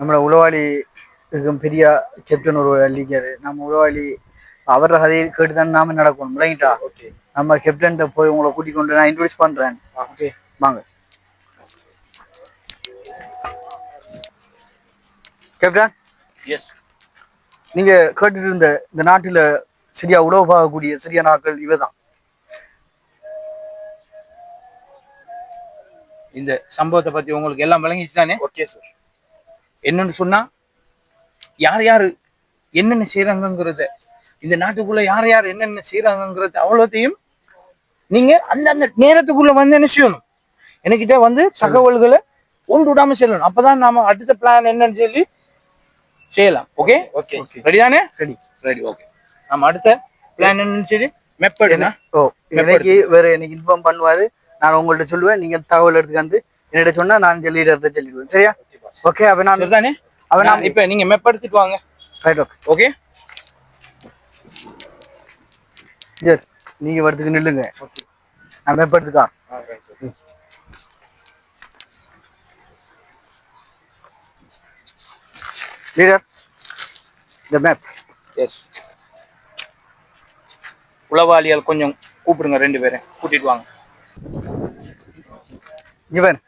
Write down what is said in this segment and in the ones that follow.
நம்மளோட உளவாளி பெரிய கேப்டன் ஒரு லீக்கர் நம்ம உளவாளி அவர கதையை கேட்டு தான் நாம நடக்கணும் ஓகே. நம்ம கேப்டன் போய் உங்களை கூட்டிக் கொண்டு நான் இன்ட்ரோடியூஸ் பண்றேன். ஓகே. வாங்க. கேப்டன் எஸ் நீங்க கேட்டுட்டு இருந்த இந்த நாட்டுல சரியா உழவு பார்க்கக்கூடிய சரியான ஆட்கள் இவதான் இந்த சம்பவத்தை பத்தி உங்களுக்கு எல்லாம் விளங்கிச்சு தானே ஓகே சார் என்னன்னு சொன்னா யார் யாரு என்னென்ன செய்யறாங்கங்கிறத இந்த நாட்டுக்குள்ள யார் யார் என்னென்ன செய்யறாங்கங்கிறத அவ்வளோத்தையும் நீங்க அந்த அந்த நேரத்துக்குள்ள வந்து என்ன செய்யணும்? என்கிட்ட வந்து தகவல்களை ஒன்று விடாம செல்லணும். அப்பதான் நாம அடுத்த பிளான் என்னன்னு சொல்லி செய்யலாம். ஓகே ஓகே ரெடி தானே? சரி ரெடி ஓகே நம்ம அடுத்த பிளான் என்னன்னு சொல்லி மெப்படுனா ஓ இன்னைக்கு வேற எனக்கு இன்ஃபார்ம் பண்ணுவாரு. நான் உங்கள்ட்ட சொல்லுவேன். நீங்க தகவல் எடுத்துக்காந்து என்னிட்ட சொன்னா நான் லீடர்கிட்ட சொல்லிடுவேன். சரியா? ஓகே அப்ப நான் சரிதானே? அவன் நான் இப்ப நீங்க மெப்படுத்திட்டு வாங்க. ரைட் ஓகே ஓகே சரி நீங்க வரதுக்கு நில்லுங்க. நான் மேப்படுத்துக்கா லீடர் இந்த மேப் எஸ் உளவாளியால் கொஞ்சம் கூப்பிடுங்க ரெண்டு பேரும் கூட்டிட்டு வாங்க. இவன்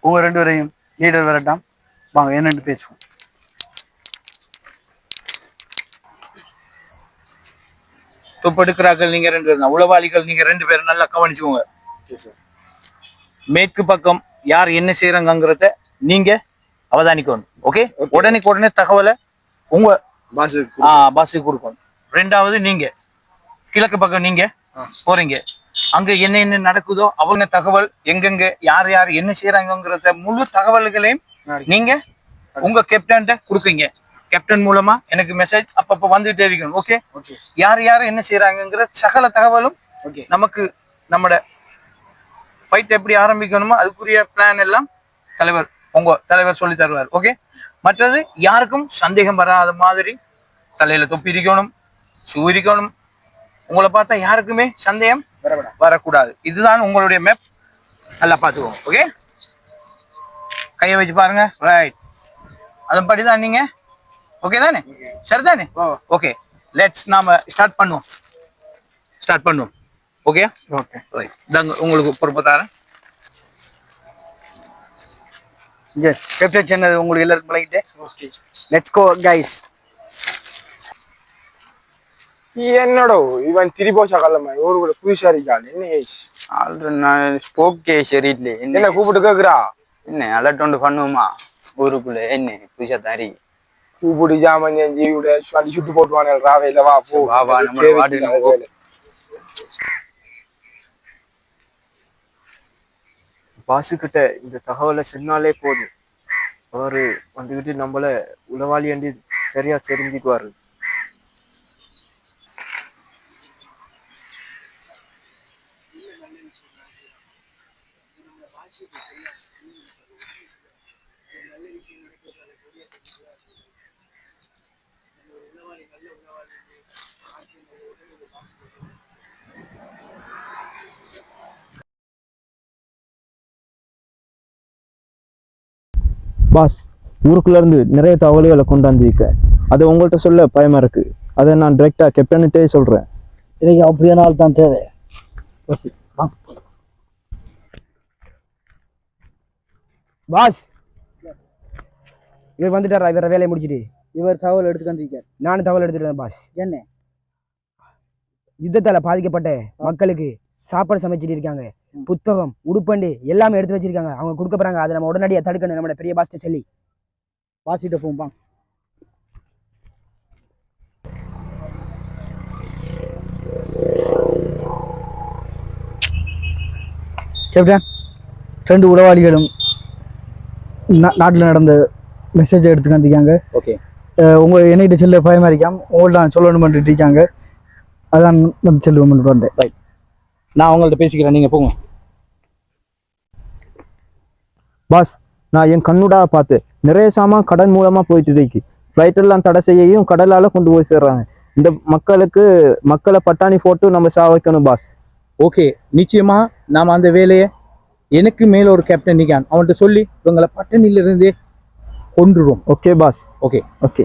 உங்க ரெண்டு பேரையும் லீடர் வரட்டாம். வாங்க என்னன்னு பேசுவோம். துப்பெடுக்கிறார்கள் நீங்க ரெண்டு பேரும். உளவாளிகள் நீங்க ரெண்டு பேரும் நல்லா கவனிச்சுக்கோங்க. ஓகே சார் மேற்கு பக்கம் யார் என்ன செய்யறாங்கங்கிறத நீங்க அவதானிக்கணும். ஓகே உடனே உடனே தகவலை உங்க பாஸ் ஆ, பாஸுக்கு கொடுக்கணும். ரெண்டாவது நீங்க. கிழக்கு பக்கம் நீங்க போறீங்க. அங்க என்ன என்ன நடக்குதோ அவங்க தகவல் எங்கெங்க யார் யார் என்ன செய்யறாங்கங்கிறத முழு தகவல்களையும் நீங்க உங்க கேப்டன்ட்ட கொடுக்குங்க. கேப்டன் மூலமா எனக்கு மெசேஜ் அப்பப்ப வந்துட்டே இருக்கணும் ஓகே யார் யார் என்ன செய்யறாங்கங்கிற சகல தகவலும் ஓகே நமக்கு நம்மட ஃபைட் எப்படி ஆரம்பிக்கணுமோ அதுக்குரிய பிளான் எல்லாம் தலைவர் உங்க தலைவர் சொல்லி தருவார் ஓகே மற்றது யாருக்கும் சந்தேகம் வராத மாதிரி தலையில தொப்பி இருக்கணும் ஷூ இருக்கணும் உங்களை பார்த்தா யாருக்குமே சந்தேகம் வரக்கூடாது. இதுதான் உங்களுடைய மேப் நல்லா பார்த்துக்கோங்க ஓகே கையை வச்சு பாருங்க. ரைட் அதன்படி தான் நீங்க. ஓகே தானே? சரிதானே? ஓ ஓகே லெட்ஸ் நாம ஸ்டார்ட் பண்ணுவோம். ஸ்டார்ட் பண்ணுவோம். ஓகே ஓகே ரைட் இதாங்க உங்களுக்கு பொறுப்பு தரேன். சரி கேப்டன் சொன்னது உங்களுக்கு எல்லாருக்கும் பழகிட்டு ஓகே லெட்ஸ் கோ கைஸ் என்னடோ இவன் திரிபோஷா கல்லம்மா இவரு கூட புதுசா இருக்காள் என்ன ஏஜ் ஆல்ரெடி நான் ஸ்போக்கே சரியில்லை என்ன என்ன கூப்பிட்டு கேக்குறா? என்ன அலட்டோண்டு பண்ணுவோமா ஊருக்குள்ள. என்ன புதுசா தாரி? கூப்பிட்டு ஜாமன் விட சொல்லி சுட்டு போட்டுவானே ராவையில வா போ. வா, வா, நம்ம. வேலை. பாசுக்கிட்ட இந்த தகவலை சொன்னாலே போதும். அவரு வந்துகிட்டு நம்மள உளவாளி அண்டி சரியா தெரிஞ்சுக்குவாரு. பாஸ் ஊருக்குள்ள இருந்து நிறைய தகவல்களை கொண்டாந்து வைக்க அதை உங்கள்கிட்ட சொல்ல பயமா இருக்கு. அதை நான் டைரக்டா கேப்டன்கிட்டே சொல்றேன். எனக்கு அப்படியே நாள் தான் தேவை பஸ். இவர் வந்துட்டாரா? இவர வேலையை முடிச்சிட்டு. இவர் தகவல் எடுத்துக்காந்திருக்கார் நானும் தகவல் எடுத்துட்டு பாஸ். என்ன? யுத்தத்தால பாதிக்கப்பட்ட மக்களுக்கு சாப்பாடு சமைச்சிட்டு இருக்காங்க. புத்தகம் உடுப்பண்டு எல்லாமே எடுத்து வச்சிருக்காங்க. அவங்க கொடுக்க போறாங்க. அதை நம்ம உடனடியாக தடுக்கணும் நம்ம பெரிய பாஸ்ட்ட சொல்லி. வாசிட்ட போம்பாங்க கேப்டன் ரெண்டு உளவாளிகளும் நாட்டுல நடந்த மெசேஜ் எடுத்துக்காந்திருக்காங்க ஓகே உங்க என்னைகிட்ட செல்ல பயமா இருக்காம உங்கள்ட்ட நான் சொல்லணும் இருக்காங்க. அதான் வந்து செல்வம் வந்தேன். நான் அவங்கள்ட்ட பேசிக்கிறேன். நீங்க போங்க. பாஸ் நான் என் கண்ணுடா பார்த்தேன் நிறைய சாமான் கடல் மூலமா போயிட்டு இருக்கு. ஃப்ளைட் எல்லாம் தடை செய்யவும் கடலால கொண்டு போய் சேர்றாங்க. இந்த மக்களுக்கு மக்களை பட்டாணி போட்டு நம்ம சாவைக்கணும் பாஸ். ஓகே நிச்சயமா நாம அந்த வேலையை எனக்கு மேல ஒரு கேப்டன் நிக்கான் அவன்கிட்ட சொல்லி இவங்களை பட்டணில இருந்தே கொன்றுரும். Okay boss okay okay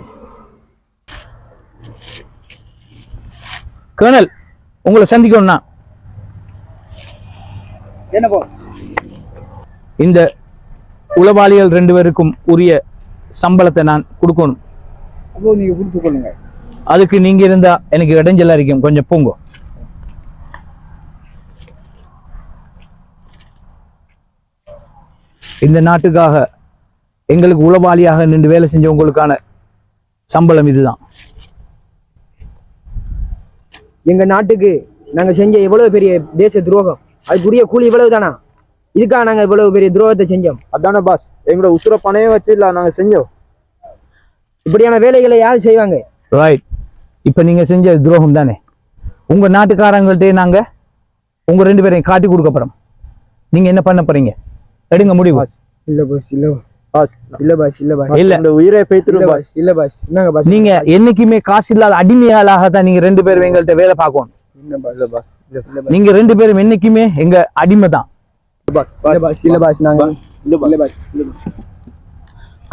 colonel உங்களை சந்திக்கணும்னா. என்ன போ இந்த உளவாளிகள் ரெண்டு பேருக்கும் உரிய சம்பளத்தை நான் கொடுக்கணும். அப்போ நீங்க கொடுத்து கொள்ளுங்க. அதுக்கு நீங்க இருந்தா எனக்கு இடைஞ்சலா இருக்கும் கொஞ்சம் போங்க. இந்த நாட்டுக்காக எங்களுக்கு உளவாளியாக நின்று வேலை செஞ்சவங்களுக்கான சம்பளம் இதுதான். எங்க நாட்டுக்கு நாங்க செஞ்ச எவ்வளவு பெரிய தேச துரோகம் அதுக்குரிய கூலி இவ்வளவு தானா இதுக்காக நாங்க இவ்வளவு பெரிய துரோகத்தை செஞ்சோம். அதானே பாஸ் எங்களோட உசுர பணையே வச்சு இல்ல நாங்க செஞ்சோம். இப்படியான வேலைகளை யார் செய்வாங்க? ரைட் இப்போ நீங்க செஞ்ச துரோகம் தானே. உங்க நாட்டுக்காரங்கள்ட்டே நாங்க உங்க ரெண்டு பேரையும் காட்டி கொடுக்க போறோம். நீங்க என்ன பண்ண போறீங்க? எடுங்க முடிவு. இல்ல பாஸ் இல்ல பாஸ். இல்ல பாஸ் இல்ல பாஸ் இல்ல. இந்த உயிரை இல்ல பேத்துரும் பாஸ். இல்ல பாஸ் என்னங்க பாஸ் நீங்க என்னைக்குமே காசு இல்லாத அடிமையாளாக தான் நீங்க ரெண்டு பேரும் எங்கள்கிட்ட வேலை பார்க்கணும். இல்ல பாஸ் நீங்க ரெண்டு பேரும் என்னைக்குமே எங்க அடிமை தான் இல்ல பாஸ் இல்ல பாஸ். நாங்க இல்ல பாஸ்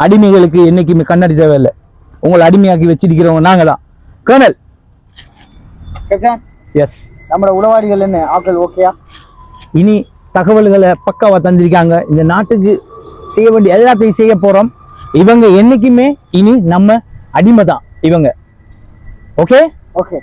அடிமைகளுக்கு என்னைக்குமே கண்ணாடி தேவையில்லை. உங்களை அடிமையாக்கி வச்சிருக்கிறவங்க நாங்க தான் கர்னல். கேப்டன் எஸ் நம்மளோட உளவாளிகள் என்ன? ஆட்கள் ஓகேயா இனி தகவல்களை பக்காவா தந்திருக்காங்க. இந்த நாட்டுக்கு செய்ய வேண்டிய எல்லாத்தையும் செய்ய போறோம். இவங்க என்னைக்குமே இனி நம்ம அடிமை தான் இவங்க. Okay okay